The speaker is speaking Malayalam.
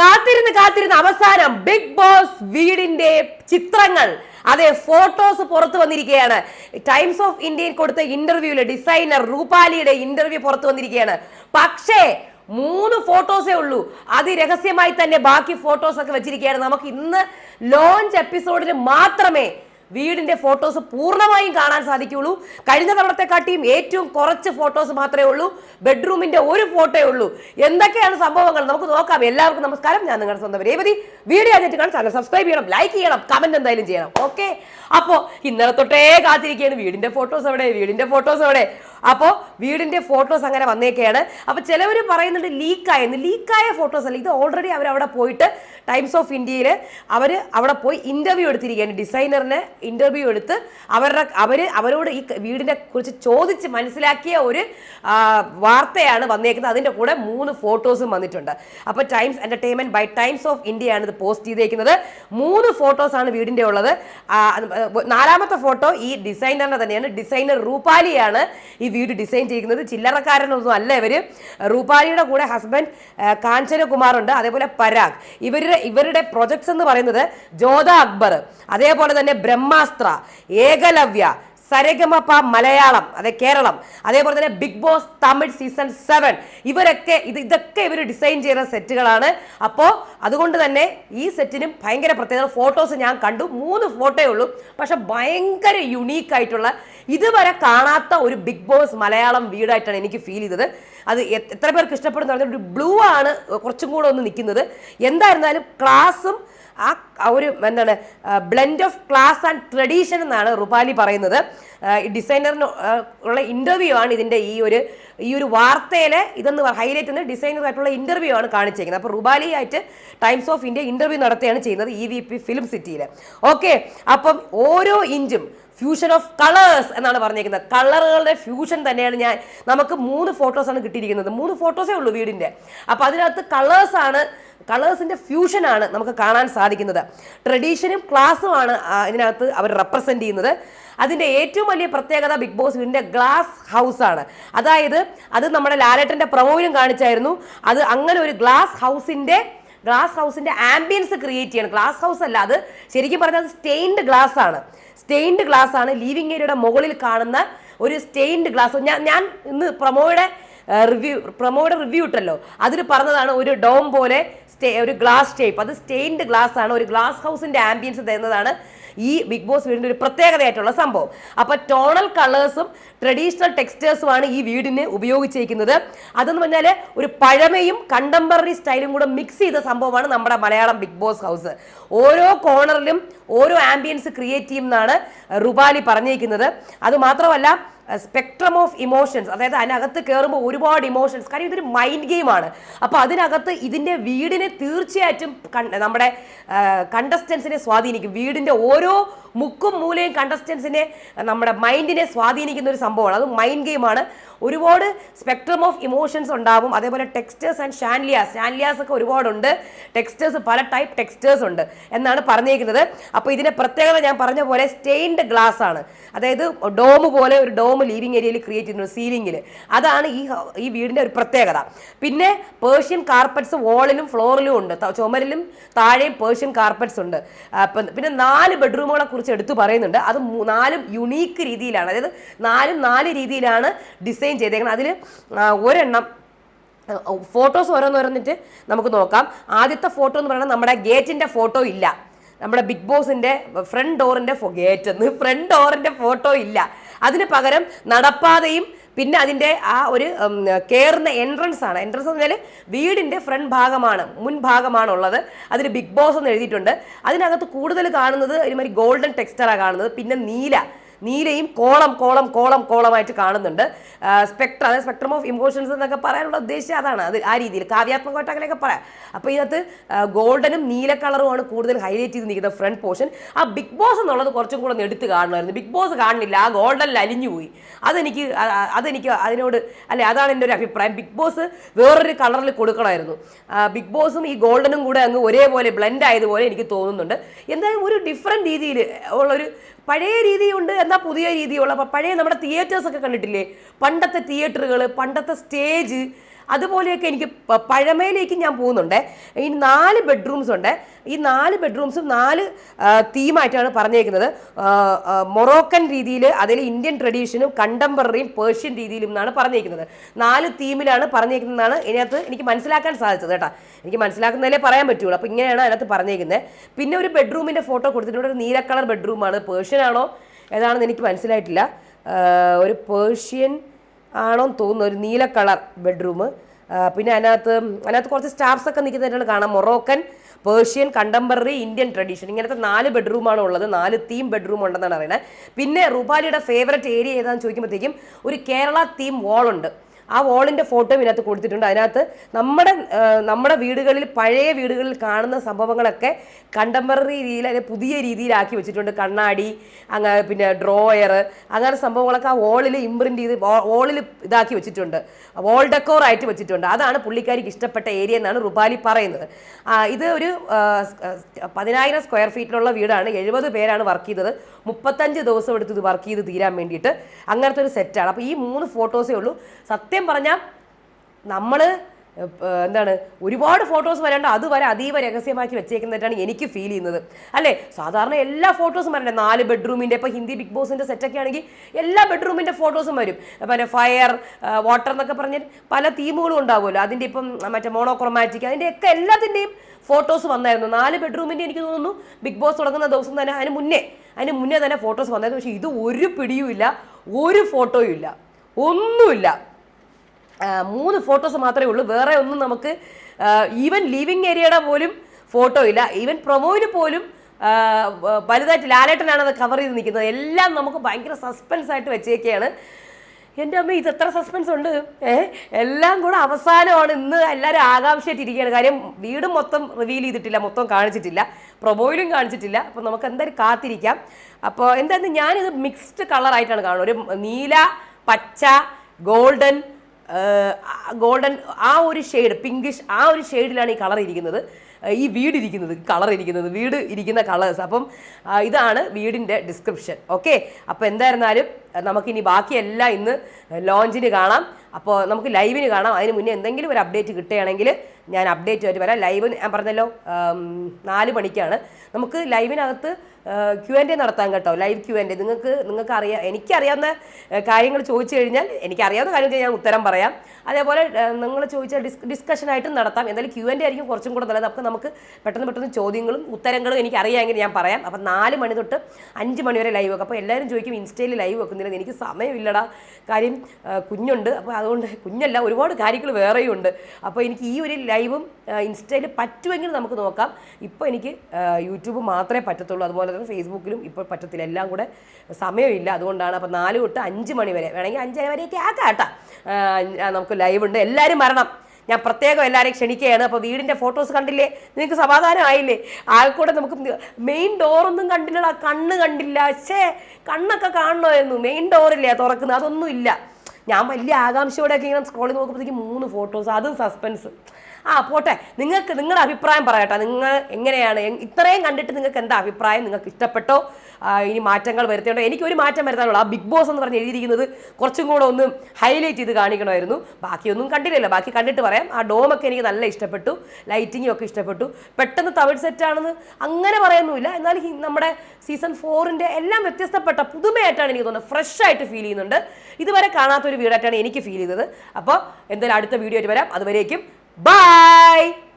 കാത്തിരുന്ന് കാത്തിരുന്ന് അവസാനം ബിഗ് ബോസ് വീടിന്റെ ചിത്രങ്ങൾ അതെ ഫോട്ടോസ് പുറത്തു വന്നിരിക്കുകയാണ്. ടൈംസ് ഓഫ് ഇന്ത്യയിൽ കൊടുത്ത ഇന്റർവ്യൂൽ ഡിസൈനർ റൂപാലിയുടെ ഇന്റർവ്യൂ പുറത്തു വന്നിരിക്കുകയാണ്. പക്ഷേ മൂന്ന് ഫോട്ടോസേ ഉള്ളൂ. അതിരഹസ്യമായി തന്നെ ബാക്കി ഫോട്ടോസ് ഒക്കെ വെച്ചിരിക്കുകയാണ്. നമുക്ക് ഇന്ന് ലോഞ്ച് എപ്പിസോഡിൽ മാത്രമേ വീടിന്റെ ഫോട്ടോസ് പൂർണമായും കാണാൻ സാധിക്കുള്ളൂ കഴിഞ്ഞ തവണത്തെക്കാട്ടിയും ഏറ്റവും കുറച്ച് ഫോട്ടോസ് മാത്രമേ ഉള്ളൂ. ബെഡ്റൂമിന്റെ ഒരു ഫോട്ടോയേ ഉള്ളൂ. എന്തൊക്കെയാണ് സംഭവങ്ങൾ? നമുക്ക് നോക്കാം. എല്ലാവർക്കും നമസ്കാരം. ഞാൻ നിങ്ങളുടെ സ്വന്തം രേവതി. വീഡിയോ ആയിട്ട് കാണാൻ സബ്സ്ക്രൈബ് ചെയ്യണം ലൈക്ക് ചെയ്യണം കമന്റ് എന്തായാലും ചെയ്യണം. ഓക്കെ അപ്പോൾ ഇന്നലെ തൊട്ടേ കാത്തിരിക്കുകയാണ്. വീടിന്റെ ഫോട്ടോസ് എവിടെ? വീടിന്റെ ഫോട്ടോസ് എവിടെ? അപ്പോൾ വീടിന്റെ ഫോട്ടോസ് അങ്ങനെ വന്നേക്കെയാണ് അപ്പോൾ ചിലവർ പറയുന്നുണ്ട് ലീക്കായെന്ന് ലീക്കായ ഫോട്ടോസ് അല്ല ഇത് ഓൾറെഡി അവർ അവിടെ പോയിട്ട് ടൈംസ് ഓഫ് ഇന്ത്യയിൽ അവർ അവിടെ പോയി ഇന്റർവ്യൂ എടുത്തിരിക്കുകയാണ്. ഡിസൈനറിന് ഇന്റർവ്യൂ എടുത്ത് അവരുടെ അവർ അവരോട് ഈ വീടിനെ കുറിച്ച് ചോദിച്ച് മനസ്സിലാക്കിയ ഒരു വാർത്തയാണ് വന്നേക്കുന്നത്. അതിന്റെ കൂടെ മൂന്ന് ഫോട്ടോസും വന്നിട്ടുണ്ട്. അപ്പോൾ Times Entertainment by Times of ഇന്ത്യയാണ് ഇത് പോസ്റ്റ് ചെയ്തേക്കുന്നത്. മൂന്ന് ഫോട്ടോസാണ് വീടിന്റെ ഉള്ളത്. നാലാമത്തെ ഫോട്ടോ ഈ ഡിസൈനറിന്റെ തന്നെയാണ്. ഡിസൈനർ റൂപാലിയാണ് ഈ വീട് ഡിസൈൻ ചെയ്യുന്നത് ചില്ലറക്കാരനൊന്നും അല്ല ഇവർ റൂപാലിയുടെ കൂടെ ഹസ്ബൻഡ് കാഞ്ചനകുമാറുണ്ട്. അതേപോലെ പരാഗ്. ഇവരുടെ ഇവരുടെ പ്രൊജക്ട്സ് എന്ന് പറയുന്നത് ജോധ അക്ബർ അതേപോലെ തന്നെ ബ്രഹ്മാസ്ത്ര ഏകലവ്യ സരഗമപ മലയാളം അതെ കേരളം അതേപോലെ തന്നെ Bigg Boss Tamil season seven ഇവരൊക്കെ ഇത് ഇതൊക്കെ ഇവർ ഡിസൈൻ ചെയ്യുന്ന സെറ്റുകളാണ് അപ്പോൾ അതുകൊണ്ട് തന്നെ ഈ സെറ്റിനും ഭയങ്കര പ്രത്യേകത. ഫോട്ടോസ് ഞാൻ കണ്ടു. മൂന്ന് ഫോട്ടോയേ ഉള്ളൂ. പക്ഷെ ഭയങ്കര യുണീക്ക് ആയിട്ടുള്ള ഇതുവരെ കാണാത്ത ഒരു ബിഗ് ബോസ് മലയാളം വീടായിട്ടാണ് എനിക്ക് ഫീൽ ചെയ്തത്. അത് എത്ര പേർക്ക് ഇഷ്ടപ്പെടുന്ന പറഞ്ഞാൽ ഒരു ബ്ലൂ ആണ് കുറച്ചും കൂടെ ഒന്ന് നിൽക്കുന്നത്. എന്തായിരുന്നാലും ക്ലാസ്സും ആ ഒരു എന്താണ് blend of class and tradition എന്നാണ് റുപാലി പറയുന്നത്. ഡിസൈനറിന് ഉള്ള ഇന്റർവ്യൂ ആണ് ഇതിന്റെ ഈ ഒരു ഈ ഒരു വാർത്തയിൽ ഇതെന്ന് ഹൈലൈറ്റ് എന്ന് ഡിസൈനറായിട്ടുള്ള ഇന്റർവ്യൂ ആണ് കാണിച്ചേക്കുന്നത്. അപ്പോൾ റുബാലി ആയിട്ട് ടൈംസ് ഓഫ് ഇന്ത്യ ഇന്റർവ്യൂ നടത്തുകയാണ് ചെയ്യുന്നത് ഇ വി പി ഫിലിം സിറ്റിയിൽ ഓക്കെ അപ്പം ഓരോ ഇഞ്ചും ഫ്യൂഷൻ ഓഫ് കളേഴ്സ് എന്നാണ് പറഞ്ഞിരിക്കുന്നത്. കളറുകളുടെ ഫ്യൂഷൻ തന്നെയാണ് ഞാൻ നമുക്ക് മൂന്ന് ഫോട്ടോസാണ് കിട്ടിയിരിക്കുന്നത്. മൂന്ന് ഫോട്ടോസേ ഉള്ളൂ വീടിന്റെ. അപ്പോൾ അതിനകത്ത് കളേഴ്സാണ് കളേഴ്സിന്റെ ഫ്യൂഷനാണ് നമുക്ക് കാണാൻ സാധിക്കുന്നത്. ട്രഡീഷനും ക്ലാസ്സുമാണ് ഇതിനകത്ത് അവർ റെപ്രസെന്റ് ചെയ്യുന്നത്. അതിന്റെ ഏറ്റവും വലിയ പ്രത്യേകത ബിഗ് ബോസ് വീടിന്റെ ഗ്ലാസ് ഹൗസ് ആണ്. അതായത് അത് നമ്മുടെ ലാലേട്ടന്റെ പ്രമോയിലും കാണിച്ചായിരുന്നു. അത് അങ്ങനെ ഒരു ഗ്ലാസ് ഹൗസിന്റെ ഗ്ലാസ് ഹൗസിന്റെ ആംബിയൻസ് ക്രിയേറ്റ് ചെയ്യണം. ഗ്ലാസ് ഹൗസ് അല്ല അത് ശരിക്കും പറഞ്ഞാൽ സ്റ്റെയിൻഡ് ഗ്ലാസ് ആണ്. സ്റ്റെയിൻഡ് ഗ്ലാസ് ആണ് ലിവിംഗ് ഏരിയയുടെ മുകളിൽ കാണുന്ന ഒരു സ്റ്റെയിൻഡ് ഗ്ലാസ് ഞാൻ ഞാൻ ഇന്ന് പ്രമോയുടെ റിവ്യൂ പ്രമോയുടെ റിവ്യൂ ഇട്ടല്ലോ. അതിൽ പറഞ്ഞതാണ് ഒരു ഡോം പോലെ സ്റ്റേ ഒരു ഗ്ലാസ് ഷേപ്പ് അത് സ്റ്റെയിൻഡ് ഗ്ലാസ് ആണ്. ഒരു ഗ്ലാസ് ഹൗസിന്റെ ആംബിയൻസ് തരുന്നതാണ് ഈ ബിഗ് ബോസ് വീടിന്റെ ഒരു പ്രത്യേകതയായിട്ടുള്ള സംഭവം. അപ്പൊ ടോണൽ കളേഴ്സും ട്രഡീഷണൽ ടെക്സ്റ്റേഴ്സുമാണ് ഈ വീടിന് ഉപയോഗിച്ചിരിക്കുന്നത്. അതെന്ന് പറഞ്ഞാൽ ഒരു പഴമയും കണ്ടംപററി സ്റ്റൈലും കൂടെ മിക്സ് ചെയ്ത സംഭവമാണ് നമ്മുടെ മലയാളം ബിഗ് ബോസ് ഹൗസ് ഓരോ കോർണറിലും ഓരോ ആംബിയൻസ് ക്രിയേറ്റ് ചെയ്യും എന്നാണ് റുബാലി പറഞ്ഞിരിക്കുന്നത്. അത് മാത്രമല്ല സ്പെക്ട്രം ഓഫ് ഇമോഷൻസ് അതായത് അതിനകത്ത് കയറുമ്പോൾ ഒരുപാട് ഇമോഷൻസ് കാര്യം ഇതൊരു മൈൻഡ് ഗെയിമാണ് അപ്പോൾ അതിനകത്ത് ഇതിന്റെ വീടിനെ തീർച്ചയായിട്ടും നമ്മുടെ കണ്ടസ്റ്റൻസിനെ സ്വാധീനിക്കും. വീടിന്റെ ഓരോ മുക്കും മൂലയും കണ്ടസ്റ്റൻസിനെ നമ്മുടെ മൈൻഡിനെ സ്വാധീനിക്കുന്ന ഒരു സംഭവമാണ്. അത് മൈൻഡ് ഗെയിമാണ് ഒരുപാട് സ്പെക്ട്രം ഓഫ് ഇമോഷൻസ് ഉണ്ടാവും. അതേപോലെ ടെക്സ്റ്റേഴ്സ് ആൻഡ് ഷാൻലിയാസ് ഷാൻലിയാസ് ഒക്കെ ഒരുപാടുണ്ട്. ടെക്സ്റ്റേഴ്സ് പല ടൈപ്പ് ടെക്സ്റ്റേഴ്സ് ഉണ്ട് എന്നാണ് പറഞ്ഞിരിക്കുന്നത് അപ്പോൾ ഇതിന്റെ പ്രത്യേകത ഞാൻ പറഞ്ഞ പോലെ സ്റ്റെയിൻഡ് ഗ്ലാസ് ആണ്. അതായത് ഡോം പോലെ ഒരു ഡോം ലീവിങ് ഏരിയയിൽ ക്രിയേറ്റ് ചെയ്യുന്ന സീലിംഗിൽ അതാണ് ഈ ഈ വീടിന്റെ ഒരു പ്രത്യേകത. പിന്നെ പേർഷ്യൻ കാർപ്പറ്റ്സ് വോളിലും ഫ്ലോറിലും ഉണ്ട്. ചുമരിലും താഴെയും പേർഷ്യൻ കാർപ്പറ്റ്സ് ഉണ്ട്. പിന്നെ നാല് ബെഡ്റൂമുകളെ കുറിച്ച് എടുത്തു പറയുന്നുണ്ട്. അത് നാലും യുണീക്ക് രീതിയിലാണ്. അതായത് നാലും നാല് രീതിയിലാണ് ഡിസൈൻ ചെയ്തേക്കുന്നത് അതിൽ ഒരെണ്ണം ഫോട്ടോസ് ഓരോന്നോരോന്നിട്ട് നമുക്ക് നോക്കാം. ആദ്യത്തെ ഫോട്ടോ എന്ന് പറയുന്നത് നമ്മുടെ ഗേറ്റിന്റെ ഫോട്ടോ ഇല്ല. നമ്മുടെ ബിഗ് ബോസിന്റെ ഫ്രണ്ട് ഡോറിന്റെ ഗേറ്റ് എന്ന് ഫ്രണ്ട് ഡോറിന്റെ ഫോട്ടോ ഇല്ല. അതിന് പകരം നടപ്പാതയും പിന്നെ അതിന്റെ ആ ഒരു കയറുന്ന എൻട്രൻസ് ആണ്. എൻട്രൻസ് എന്ന് പറഞ്ഞാൽ വീടിന്റെ ഫ്രണ്ട് ഭാഗമാണ് മുൻഭാഗമാണ് ഉള്ളത് ബിഗ് ബോസ് എന്ന് എഴുതിയിട്ടുണ്ട്. അതിനകത്ത് കൂടുതൽ കാണുന്നത് ഒരുമാതിരി ഗോൾഡൻ ടെക്സ്റ്ററാണ് കാണുന്നത്. പിന്നെ നീല നീലയും കോളം കോളം കോളം കോളമായിട്ട് കാണുന്നുണ്ട്. സ്പെക്ട്ര അതായത് സ്പെക്ട്രം ഓഫ് ഇമോഷൻസ് എന്നൊക്കെ പറയാനുള്ള ഉദ്ദേശം അതാണ്. അത് ആ രീതിയിൽ കാവ്യാത്മകമായിട്ട് അങ്ങനെയൊക്കെ പറയാം. അപ്പോൾ ഇതിനകത്ത് ഗോൾഡനും നീല കളറുമാണ് കൂടുതൽ ഹൈലൈറ്റ് ചെയ്ത് നിൽക്കുന്ന ഫ്രണ്ട് പോർഷൻ ആ ബിഗ് ബോസ് എന്നുള്ളത് കുറച്ചും കൂടെ ഒന്ന് എടുത്ത് കാണുമായിരുന്നു. ബിഗ് ബോസ് കാണുന്നില്ല ആ ഗോൾഡനിൽ അലിഞ്ഞു പോയി. അതെനിക്ക് അതെനിക്ക് അതിനോട് അല്ലെ അതാണ് എന്റെ ഒരു അഭിപ്രായം. ബിഗ് ബോസ് വേറൊരു കളറിൽ കൊടുക്കണമായിരുന്നു. ബിഗ് ബോസും ഈ ഗോൾഡനും കൂടെ അങ്ങ് ഒരേപോലെ ബ്ലെൻഡ് ആയതുപോലെ എനിക്ക് തോന്നുന്നുണ്ട്. എന്തായാലും ഒരു ഡിഫറെന്റ് രീതിയിൽ ഉള്ളൊരു പഴയ രീതിയുണ്ട് എന്നാൽ പുതിയ രീതിയുള്ള. പഴയ നമ്മുടെ തിയേറ്റേഴ്സൊക്കെ കണ്ടിട്ടില്ലേ? പണ്ടത്തെ തിയേറ്ററുകൾ പണ്ടത്തെ സ്റ്റേജ് അതുപോലെയൊക്കെ എനിക്ക് പഴമയിലേക്ക് ഞാൻ പോകുന്നുണ്ട്. ഈ നാല് ബെഡ്റൂംസ് ഉണ്ട്. ഈ നാല് ബെഡ്റൂംസും നാല് തീമായിട്ടാണ് പറഞ്ഞേക്കുന്നത്. മൊറോക്കൻ രീതിയിൽ അതിൽ ഇന്ത്യൻ ട്രഡീഷനും കണ്ടംപററിയും പേർഷ്യൻ രീതിയിലും എന്നാണ് പറഞ്ഞേക്കുന്നത്. നാല് തീമിലാണ് പറഞ്ഞേക്കുന്നതെന്നാണ് ഇതിനകത്ത് എനിക്ക് മനസ്സിലാക്കാൻ സാധിച്ചത് കേട്ടോ. എനിക്ക് മനസ്സിലാക്കുന്നതിലേ പറയാൻ പറ്റുള്ളൂ. അപ്പോൾ ഇങ്ങനെയാണ് അതിനകത്ത് പറഞ്ഞേക്കുന്നത് പിന്നെ ഒരു ബെഡ്റൂമിന്റെ ഫോട്ടോ കൊടുത്തിട്ടുണ്ട്. ഒരു നീല കളർ ബെഡ്റൂമാണ്. പേർഷ്യൻ ആണോ ഏതാണെന്ന് എനിക്ക് മനസ്സിലായിട്ടില്ല. ഒരു പേർഷ്യൻ ആണോന്ന് തോന്നുന്നു. ഒരു നീല കളർ ബെഡ്റൂം. പിന്നെ അതിനകത്ത് അതിനകത്ത് കുറച്ച് സ്റ്റാർസ് ഒക്കെ നിൽക്കുന്നതായിട്ടാണ് കാണാം Moroccan Persian contemporary Indian tradition. ഇങ്ങനത്തെ നാല് ബെഡ്റൂമാണ് ഉള്ളത്. നാല് തീം ബെഡ്റൂം ഉണ്ടെന്നാണ് അറിയുന്നത് പിന്നെ റുപാലിയുടെ ഫേവററ്റ് ഏരിയ ഏതാണെന്ന് ചോദിക്കുമ്പോഴത്തേക്കും ഒരു കേരള തീം വാൾ ഉണ്ട്. ആ വാളിന്റെ ഫോട്ടോ ഇതിനകത്ത് കൊടുത്തിട്ടുണ്ട്. അതിനകത്ത് നമ്മുടെ നമ്മുടെ വീടുകളിൽ പഴയ വീടുകളിൽ കാണുന്ന സംഭവങ്ങളൊക്കെ കണ്ടംപററി രീതിയിൽ അല്ലെങ്കിൽ പുതിയ രീതിയിലാക്കി വെച്ചിട്ടുണ്ട്. കണ്ണാടി അങ്ങനെ പിന്നെ ഡ്രോയർ അങ്ങനെ സംഭവങ്ങളൊക്കെ ആ വാളിൽ ഇമ്പ്രിന്റ് ചെയ്ത് വാളിൽ ഇതാക്കി വെച്ചിട്ടുണ്ട്. വാൾ ഡെക്കോർ ആയിട്ട് വെച്ചിട്ടുണ്ട്. അതാണ് പുള്ളിക്കാരിക്ക് ഇഷ്ടപ്പെട്ട ഏരിയ എന്നാണ് റുപാലി പറയുന്നത്. ഇത് ഒരു പതിനായിരം സ്ക്വയർ ഫീറ്റിലുള്ള വീടാണ്. എഴുപത് പേരാണ് വർക്ക് ചെയ്തത്. മുപ്പത്തഞ്ച് ദിവസം എടുത്ത് ഇത് വർക്ക് ചെയ്ത് തീരാൻ വേണ്ടിയിട്ട് അങ്ങനത്തെ ഒരു സെറ്റാണ് അപ്പോൾ ഈ മൂന്ന് ഫോട്ടോസേ ഉള്ളൂ. സത്യം പറഞ്ഞാൽ നമ്മൾ എന്താണ് ഒരുപാട് ഫോട്ടോസ് വരേണ്ട അത് വരെ അതീവ രഹസ്യമാക്കി വെച്ചേക്കുന്നതായിട്ടാണ് എനിക്ക് ഫീൽ ചെയ്യുന്നത്. അല്ലേ? സാധാരണ എല്ലാ ഫോട്ടോസും വരണ്ടേ? നാല് ബെഡ്റൂമിന്റെ ഇപ്പോൾ ഹിന്ദി ബിഗ് ബോസിന്റെ സെറ്റൊക്കെ ആണെങ്കിൽ എല്ലാ ബെഡ്റൂമിന്റെ ഫോട്ടോസും വരും. പിന്നെ ഫയർ വാട്ടർ എന്നൊക്കെ പറഞ്ഞ് പല തീമുകളും ഉണ്ടാവുമല്ലോ. അതിന്റെ ഇപ്പം മറ്റേ മോണോക്രോമാറ്റിക് അതിന്റെ ഒക്കെ എല്ലാത്തിന്റെയും ഫോട്ടോസ് വന്നായിരുന്നു. നാല് ബെഡ്റൂമിന്റെ എനിക്ക് തോന്നുന്നു ബിഗ് ബോസ് തുടങ്ങുന്ന ദിവസം തന്നെ അതിന് മുന്നേ അതിന് മുന്നേ തന്നെ ഫോട്ടോസ് വന്നായിരുന്നു. പക്ഷേ ഇത് ഒരു പിടിയുമില്ല ഒരു ഫോട്ടോയും ഇല്ല. ഒന്നുമില്ല. മൂന്ന് ഫോട്ടോസ് മാത്രമേ ഉള്ളൂ. വേറെ ഒന്നും നമുക്ക് ഈവൻ ലിവിങ് ഏരിയയുടെ പോലും ഫോട്ടോ ഇല്ല. ഈവൻ പ്രൊമോയിൽ പോലും വലുതായിട്ട് ലാലേട്ടനാണ് അത് കവർ ചെയ്ത് നിൽക്കുന്നത്. എല്ലാം നമുക്ക് ഭയങ്കര സസ്പെൻസ് ആയിട്ട് വെച്ചേക്കാണ് എന്റെ അമ്മ ഇത് എത്ര സസ്പെൻസ് ഉണ്ട്? ഏഹ് എല്ലാം കൂടെ അവസാനമാണ്. ഇന്ന് എല്ലാവരും ആകാംക്ഷയായിട്ട് ഇരിക്കുകയാണ് കാര്യം വീട് മൊത്തം റിവീൽ ചെയ്തിട്ടില്ല മൊത്തം കാണിച്ചിട്ടില്ല. പ്രൊമോയിലും കാണിച്ചിട്ടില്ല. അപ്പോൾ നമുക്ക് എന്തായാലും കാത്തിരിക്കാം. അപ്പോൾ എന്തായാലും ഞാനിത് മിക്സ്ഡ് കളറായിട്ടാണ് കാണുന്നത്. ഒരു നീല പച്ച ഗോൾഡൻ ഗോൾഡൻ ആ ഒരു ഷെയ്ഡ് പിങ്കിഷ് ആ ഒരു ഷെയ്ഡിലാണ് ഈ കളർ ഇരിക്കുന്നത്. ഈ വീട് ഇരിക്കുന്നത് കളർ ഇരിക്കുന്നത് വീട് ഇരിക്കുന്ന കളേഴ്സ്. അപ്പം ഇതാണ് വീടിന്റെ ഡിസ്ക്രിപ്ഷൻ. ഓക്കെ? അപ്പോൾ എന്തായിരുന്നാലും നമുക്കിനി ബാക്കിയെല്ലാം ഇന്ന് ലോഞ്ചിന് കാണാം. അപ്പോൾ നമുക്ക് ലൈവിന് കാണാം. അതിന് മുന്നേ എന്തെങ്കിലും ഒരു അപ്ഡേറ്റ് കിട്ടുകയാണെങ്കിൽ ഞാൻ അപ്ഡേറ്റ് ആയിട്ട് വരാം. ലൈവ് ഞാൻ പറഞ്ഞല്ലോ നാല് മണിക്കാണ്. നമുക്ക് ലൈവിനകത്ത് ക്യു ആൻഡ് എ നടത്താം കേട്ടോ. ലൈവ് ക്യു ആൻഡ് എ നിങ്ങൾക്ക് നിങ്ങൾക്ക് അറിയാം എനിക്കറിയാവുന്ന കാര്യങ്ങൾ ചോദിച്ചു കഴിഞ്ഞാൽ എനിക്കറിയാവുന്ന കാര്യങ്ങൾ ഞാൻ ഉത്തരം പറയാം. അതേപോലെ നിങ്ങൾ ചോദിച്ച ഡിസ് ഡിസ്കഷനായിട്ടും നടത്താം. എന്തായാലും ക്യു ആൻഡ് ആയിരിക്കും കുറച്ചും കൂടെ നല്ലത്. അപ്പോൾ നമുക്ക് പെട്ടെന്ന് പെട്ടെന്ന് ചോദ്യങ്ങളും ഉത്തരങ്ങളും എനിക്ക് അറിയാമെങ്കിൽ ഞാൻ പറയാം. അപ്പോൾ നാല് മണി തൊട്ട് അഞ്ച് മണി വരെ ലൈവ് വെക്കും. അപ്പോൾ എല്ലാവരും ചോദിക്കും ഇൻസ്റ്റയിൽ ലൈവ് വെക്കുന്നില്ല എനിക്ക് സമയമില്ലടാ. കാര്യം കുഞ്ഞുണ്ട്. അപ്പോൾ അതുകൊണ്ട് കുഞ്ഞല്ല ഒരുപാട് കാര്യങ്ങൾ വേറെയും ഉണ്ട് അപ്പോൾ എനിക്ക് ഈ ഒരു ലൈവും ഇൻസ്റ്റയിൽ പറ്റുമെങ്കിൽ നമുക്ക് നോക്കാം. ഇപ്പോൾ എനിക്ക് യൂട്യൂബ് മാത്രമേ പറ്റത്തുള്ളൂ. അതുപോലെ തന്നെ ഫേസ്ബുക്കിലും ഇപ്പോൾ പറ്റത്തില്ല. എല്ലാം കൂടെ സമയമില്ല. അതുകൊണ്ടാണ് അപ്പോൾ നാല് തൊട്ട് അഞ്ച് മണി വരെ. വേണമെങ്കിൽ അഞ്ചര വരെയൊക്കെ ആക്കാം നമുക്ക് ലൈവ് ഉണ്ട്. എല്ലാവരും വരണം. ഞാൻ പ്രത്യേകം എല്ലാവരെയും ക്ഷണിക്കുകയാണ്. അപ്പോൾ വീടിന്റെ ഫോട്ടോസ് കണ്ടില്ലേ? നിങ്ങൾക്ക് സമാധാനമായില്ലേ? ആൾക്കൂടെ നമുക്ക് മെയിൻ ഡോറൊന്നും കണ്ടില്ല കണ്ണ് കണ്ടില്ല. ഛേ കണ്ണൊക്കെ കാണണമായിരുന്നു. മെയിൻ ഡോറില്ലേ തുറക്കുന്നത്. അതൊന്നും ഇല്ല ഞാൻ വലിയ ആകാംക്ഷയോടെയൊക്കെ ഇങ്ങനെ സ്ക്രോളിൽ നോക്കുമ്പോഴത്തേക്ക് മൂന്ന് ഫോട്ടോസ് അതും സസ്പെൻസ് ആ പോട്ടെ. നിങ്ങൾക്ക് നിങ്ങളുടെ അഭിപ്രായം പറയട്ടെ. നിങ്ങൾ എങ്ങനെയാണ്? ഇത്രയും കണ്ടിട്ട് നിങ്ങൾക്ക് എന്താ അഭിപ്രായം? നിങ്ങൾക്ക് ഇഷ്ടപ്പെട്ടോ? ഇനി മാറ്റങ്ങൾ വരുത്തേണ്ടോ? എനിക്ക് ഒരു മാറ്റം വരുത്താനുള്ളൂ. ആ ബിഗ് ബോസ് എന്ന് പറഞ്ഞ് എഴുതിയിരിക്കുന്നത് കുറച്ചും കൂടെ ഒന്ന് ഹൈലൈറ്റ് ചെയ്ത് കാണിക്കണമായിരുന്നു. ബാക്കിയൊന്നും കണ്ടില്ലല്ലോ. ബാക്കി കണ്ടിട്ട് പറയാം. ആ ഡോമൊക്കെ എനിക്ക് നല്ല ഇഷ്ടപ്പെട്ടു. ലൈറ്റിങ്ങും ഒക്കെ ഇഷ്ടപ്പെട്ടു. പെട്ടെന്ന് തമിഴ് സെറ്റാണെന്ന് അങ്ങനെ പറയുന്നുമില്ല. എന്നാൽ നമ്മുടെ സീസൺ ഫോറിന്റെ എല്ലാം വ്യത്യസ്തപ്പെട്ട പുതുമയായിട്ടാണ് എനിക്ക് തോന്നുന്നത്. ഫ്രഷ് ആയിട്ട് ഫീൽ ചെയ്യുന്നുണ്ട്. ഇതുവരെ കാണാത്തൊരു വീടായിട്ടാണ് എനിക്ക് ഫീൽ ചെയ്തത്. അപ്പോൾ എന്തായാലും അടുത്ത വീഡിയോ ആയിട്ട് വരാം. അതുവരേക്കും ബൈ